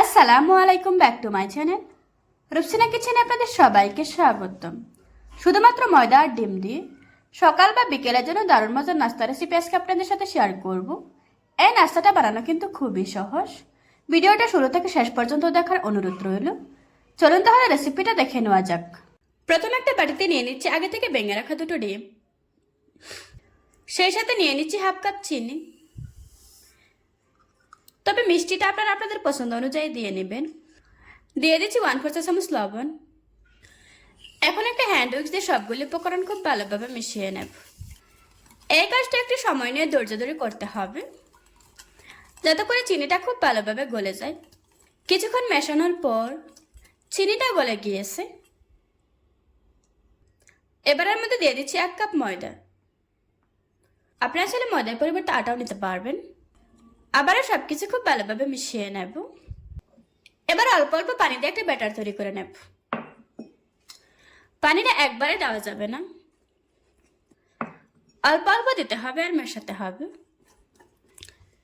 আসসালামু আলাইকুম, back to my channel. Rupsina কিচেনে আপনাদের সবাইকে স্বাগতম। শুধুমাত্র ময়দা আর ডিম দিয়ে সকাল বা বিকেলের জন্য দারুণ মজার নাস্তা রেসিপি আজকে আপনাদের সাথে শেয়ার করব। এই নাস্তাটা বানানো কিন্তু খুবই সহজ। ভিডিওটা শুরু থেকে শেষ পর্যন্ত দেখার অনুরোধ রইল। চলুন তাহলে রেসিপিটা দেখে নেওয়া যাক। প্রথমে একটা বাটিতে নিয়ে নিচ্ছি আগে থেকে বেঙে রাখা দুটো ডিম। সেই সাথে নিয়ে নিচ্ছি হাফ কাপ চিনি। তবে মিষ্টিটা আপনারা আপনাদের পছন্দ অনুযায়ী দিয়ে নেবেন। দিয়ে দিচ্ছি ওয়ান ফোর চা চামচ লবণ। এখন একটা হ্যান্ড উইক্স দিয়ে সবগুলি উপকরণ খুব ভালোভাবে মিশিয়ে নেব। এই কাজটা একটু সময় নিয়ে ধৈর্য ধরে করতে হবে। যাতে করে চিনিটা খুব ভালোভাবে গলে যায়। কিছুক্ষণ মেশানোর পর চিনিটা গলে গিয়েছে। এবারের মধ্যে দিয়ে দিচ্ছি এক কাপ ময়দা। আপনারা চাইলে ময়দার পরিবর্তে আটাও নিতে পারবেন। আবারও সব কিছু খুব ভালোভাবে মিশিয়ে নেব। এবার অল্প অল্প পানি দিয়ে একটা ব্যাটার তৈরি করে নেব। পানিটা একবারে দেওয়া যাবে না। অল্প অল্প দিতে হবে আর মেশাতে হবে।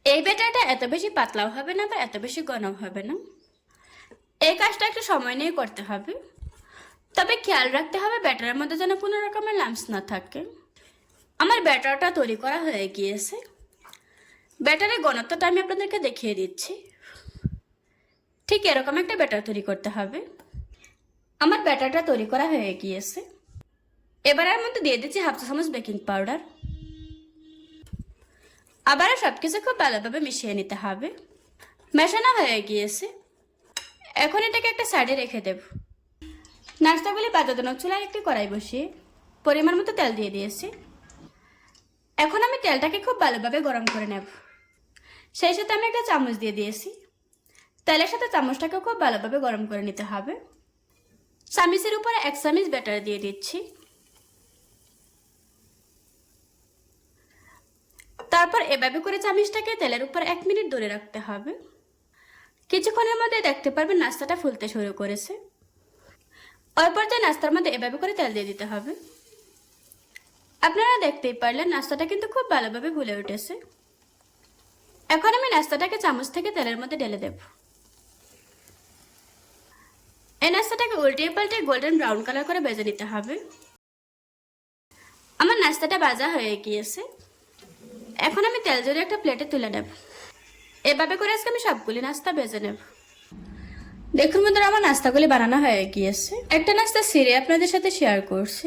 এই ব্যাটারটা এত বেশি পাতলাও হবে না বা এত বেশি ঘনও হবে না। এই কাজটা একটু সময় নিয়ে করতে হবে। তবে খেয়াল রাখতে হবে ব্যাটারের মধ্যে যেন কোনো রকমের লাম্পস না থাকে। আমার ব্যাটারটা তৈরি করা হয়ে গিয়েছে। ব্যাটারের ঘনত্বটা আমি আপনাদেরকে দেখিয়ে দিচ্ছি। ঠিক এরকম একটা ব্যাটার তৈরি করতে হবে। আমার ব্যাটারটা তৈরি করা হয়ে গিয়েছে। এবার এর মধ্যে দিয়ে দিচ্ছি হাফ চা চামচ বেকিং পাউডার। আবারও সব কিছু খুব ভালোভাবে মিশিয়ে নিতে হবে। মেশানো হয়ে গিয়েছে। এখন এটাকে একটা সাইডে রেখে দেব। নাস্তাগুলি বাজাদানোর চুলায় একটি কড়াই বসিয়ে পরিমাণ মতো তেল দিয়ে দিয়েছি। এখন আমি তেলটাকে খুব ভালোভাবে গরম করে নেব। সেই সাথে আমি একটা চামচ দিয়ে দিয়েছি। তেলের সাথে চামচটাকে খুব ভালোভাবে গরম করে নিতে হবে। চামিচের উপরে এক চামিচ ব্যাটার দিয়ে দিচ্ছি। তারপর এভাবে করে চামিচটাকে তেলের উপর এক মিনিট দূরে রাখতে হবে। কিছুক্ষণের মধ্যে দেখতে পারবেন নাস্তাটা ফুলতে শুরু করেছে। ওই পর্যায়ে নাস্তার মধ্যে এভাবে করে তেল দিয়ে দিতে হবে। আপনারা দেখতেই পারলেন, নাস্তাটা কিন্তু খুব ভালোভাবে ভুলে উঠেছে। এখন আমি নাস্তাটাকে চামচ থেকে তেলের মধ্যে ঢেলে দেব। এই নাস্তাটাকে উল্টিয়ে পাল্টে গোল্ডেন ব্রাউন কালার করে ভেজে নিতে হবে। আমার নাস্তাটা ভাজা হয়ে গিয়েছে। এখন আমি তেল জড়িয়ে একটা প্লেটে তুলে নেব। এভাবে করে আজকে আমি সবগুলি নাস্তা ভেজে নেব। দেখুন বন্ধুরা, আমার নাস্তাগুলি বানানো হয়ে গিয়েছে। একটা নাস্তা সিরে আপনাদের সাথে শেয়ার করছি।